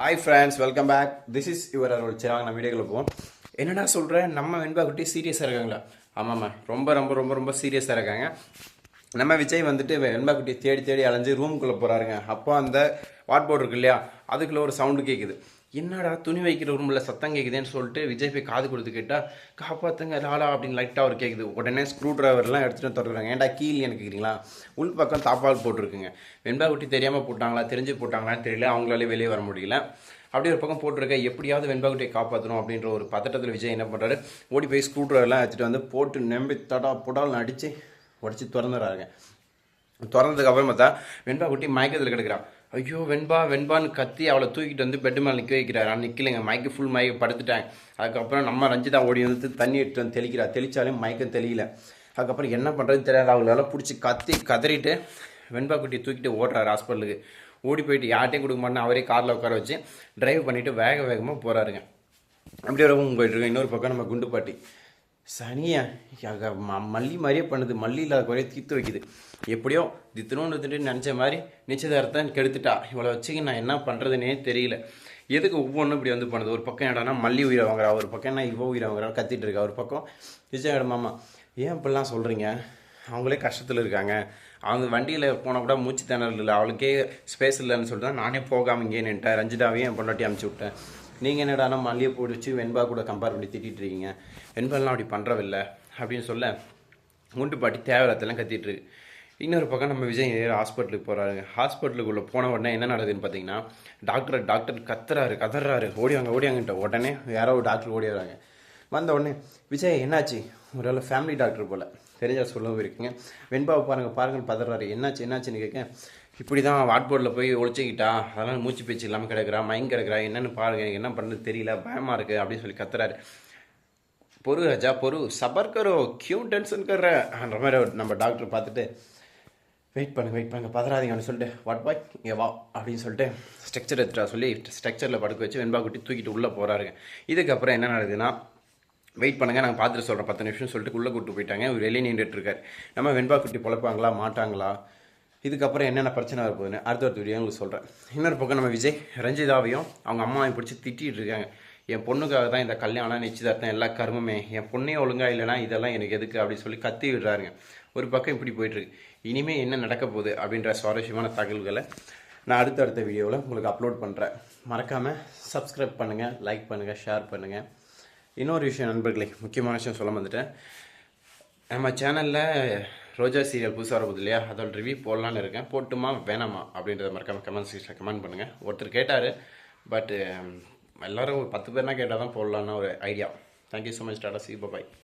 Hi friends welcome back this is your Arul சரி வாங்க நம்ம வீடியோக்குள்ள போவோம். என்னடா சொல்கிறேன் நம்ம வெண்பா குட்டி சீரியஸாக இருக்காங்களா? ஆமாம்மா. ரொம்ப ரொம்ப ரொம்ப ரொம்ப சீரியஸாக இருக்காங்க. நம்ம விஜய் வந்துட்டு வெண்பா குட்டியை தேடி தேடி அலைஞ்சு ரூமுக்குள்ளே போகிறாருங்க அப்போ அந்த வாட் போர்டு இருக்கு இல்லையா? அதுக்குள்ளே ஒரு சவுண்டு கேட்குது என்னடா துணி வைக்கிற ரூமில் சத்தம் கேட்குதுன்னு சொல்லிட்டு விஜய் போய் காது கொடுத்து கேட்டால் காப்பாற்றுங்க லாலா அப்படின்னு லைட்டாக அவர் கேட்குது உடனே ஸ்க்ரூ ட்ரைவர்லாம் எடுத்துகிட்டு திறக்கிறாங்க ஏன்டா கீழ் எனக்கு கேட்குறீங்களா உள் பக்கம் தாப்பால் போட்டிருக்குங்க. வெண்பா குட்டி தெரியாமல் போட்டாங்களா? தெரிஞ்சு போட்டாங்களான்னு தெரியல. அவங்களாலே வெளியே வர முடியல. அப்படியே ஒரு பக்கம் போட்டிருக்க எப்படியாவது வெண்பாக்குட்டியை காப்பாற்றணும் அப்படின்ற ஒரு பதட்டத்தில் விஜய் என்ன பண்ணுறாரு ஓடி போய் ஸ்க்ரூ ட்ரைவர்லாம் எடுத்துகிட்டு வந்து போட்டு நம்பி தடா புடால்னு அடித்து உடச்சி திறந்துடுறாங்க திறந்ததுக்கப்புறம் பார்த்தா வெண்பா குட்டி மயக்கத்தில் கிடக்கிறான். ஐயோ வெண்பா வெண்பான்னு கத்தி அவளை தூக்கிட்டு வந்து பெட்டு மேலே நிற்க வைக்கிறாரு. நான் நிற்கலைங்க மயக்க ஃபுல் மயக்க படுத்துட்டேன். அதுக்கப்புறம் நம்ம ரஞ்சிதா ஓடி வந்து தண்ணி எடுத்து வந்து தெளிக்கிறா. தெளித்தாலும் மயக்கம் தெளியல. அதுக்கப்புறம் என்ன பண்ணுறது தெரியாது. அவங்களால பிடிச்சி கத்தி கதறிட்டு வெண்பா குட்டியை தூக்கிட்டு ஓடுறாரு ஹாஸ்பிட்டலுக்கு ஓடி போயிட்டு யார்ட்டையும் கொடுக்க மாட்டேன் அவரே காரில் உட்கார வச்சு டிரைவ் பண்ணிவிட்டு வேக வேகமாக போகிறாருங்க அப்படியே ரூம் போயிட்டுருக்கோம் இன்னொரு பக்கம் நம்ம குண்டு பாட்டி சனியா ம- மல்லி மாதிரியே பண்ணுது. மல்லி இல்லாத குறைய தீர்த்து வைக்குது. எப்படியோ தித்தணும்னு வந்துட்டு நினச்ச மாதிரி நிச்சயதார்த்தம் கெடுத்துட்டா. இவ்வளோ வச்சுக்கி நான் என்ன பண்ணுறதுனே தெரியல. எதுக்கு ஒவ்வொன்றும் இப்படி வந்து பண்ணுது? ஒரு பக்கம் இடம்னா மல்லி உயிரை வாங்குறா. ஒரு பக்கம் என்ன இவ்வளோ உயிரை வாங்குறா? கத்திட்டு இருக்கா. ஒரு பக்கம் விஜயோட மாமா ஏன் இப்படிலாம் சொல்கிறீங்க அவங்களே கஷ்டத்தில் இருக்காங்க. அவங்க வண்டியில் போனால் கூட மூச்சு திணறல் இல்லை. அவளுக்கே ஸ்பேஸ் இல்லைன்னு சொல்லிட்டு தான் நானே போகாமல் இங்கே நின்ட்டேன் ரஞ்சிதாவையும் என் பொண்டாட்டி அமுச்சு விட்டேன். நீங்கள் என்னடானா மல்லிகைப்பூ வச்சு வெண்பா கூட கம்பேர் பண்ணி திட்டிகிட்டு இருக்கீங்க? வெண்பாலாம் அப்படி பண்ணுறவில்ல அப்படின்னு சொல்ல குண்டு பாட்டி தேவையில்லாதெல்லாம் கத்திட்டு இருக்கு. இன்னொரு பக்கம் நம்ம விஜய் நேரா ஹாஸ்பிட்டலுக்கு போகிறாரு ஹாஸ்பிட்டலுக்குள்ளே போன உடனே என்ன நடக்குதுன்னு பார்த்தீங்கன்னா டாக்டர் டாக்டர் கத்துறாரு கதறாரு. ஓடிவாங்க ஓடிவாங்கன்ட்ட உடனே யாரோ ஒரு டாக்டர் ஓடி வராங்க. வந்த உடனே விஜய் என்னாச்சு? ஒருவேளை ஃபேமிலி டாக்டர் போல். தெரிஞ்சால் சொல்லவும் இருக்குங்க. வெண்பாவை பாருங்கள் பாருங்கள் பதறாரு. என்னாச்சு என்னாச்சுன்னு கேட்க இப்படி தான் வாட்போர்டில் போய் ஒழிச்சிக்கிட்டா அதனால் மூச்சு பேச்சு இல்லாமல் கிடக்குறா மயங்க கிடக்குறா என்னன்னு பாருங்க எனக்கு என்ன பண்ணுறது தெரியல பயமாக இருக்குது அப்படின்னு சொல்லி கத்துறாரு. பொறு ராஜா பொறு சபர்கரோ கியூ டென்ஷன் கர்ற மாதிரி நம்ம டாக்டர் பார்த்துட்டு வெயிட் பண்ணுங்க வெயிட் பண்ணுங்க பதறாதீங்கன்னு சொல்லிட்டு வாட் பாய் இங்கே வா அப்படின்னு சொல்லிட்டு ஸ்ட்ரக்சர் எடுத்துட்டா சொல்லி ஸ்ட்ரக்சரில் படுக்க வச்சு வெண்பா குட்டி தூக்கிட்டு உள்ளே போகிறாருங்க இதுக்கப்புறம் என்ன நடக்குதுன்னா வெயிட் பண்ணுங்க நாங்கள் பார்த்துட்டு சொல்கிறோம் பத்து நிமிஷம் சொல்லிட்டு உள்ளே கூட்டு போயிட்டாங்க இவர் வெளியே நின்றுட்டு இருக்காரு. நம்ம வெண்பா குட்டி பிழப்பாங்களா மாட்டாங்களா? இதுக்கப்புறம் என்னென்ன பிரச்சனை வரப்போகுதுன்னு அடுத்த அடுத்த வீடியோ உங்களுக்கு சொல்கிறேன் இன்னொரு பக்கம் நம்ம விஜய் ரஞ்சிதாவையும் அவங்க அம்மாவையும் பிடிச்சி திட்டிகிட்டு இருக்காங்க. என் பொண்ணுக்காக தான் இந்த கல்யாணம் நிச்சயதார்த்தம் எல்லா கர்மமே என் பொண்ணே ஒழுங்காக இல்லைனா இதெல்லாம் எனக்கு எதுக்கு அப்படின்னு சொல்லி கத்தி விடுறாருங்க. ஒரு பக்கம் இப்படி போயிட்டுருக்கு இனிமேல் என்ன நடக்க போகுது அப்படின்ற சுவாரஸ்யமான தகவல்களை நான் அடுத்த அடுத்த வீடியோவில் உங்களுக்கு அப்லோட் பண்ணுறேன் மறக்காமல் சப்ஸ்கிரைப் பண்ணுங்கள் லைக் பண்ணுங்கள் ஷேர் பண்ணுங்கள் இன்னொரு விஷயம் நண்பர்களே முக்கியமான விஷயம் சொல்ல வந்துட்டேன் நம்ம சேனலில் ரோஜா சீரியல் புதுசாக வரப்போகுது இல்லையா? அதோட ரிவ்யூ போடலான்னு இருக்கேன். போட்டுமா வேணாமா? அப்படின்றத மறக்காம கமெண்ட் செக்ஷனில் கமெண்ட் பண்ணுங்கள் ஒருத்தர் கேட்டார் பட் um, எல்லாரும் ஒரு பத்து பேர்னா கேட்டால் தான் போடலான்னு ஒரு idea thank you so much tata C bye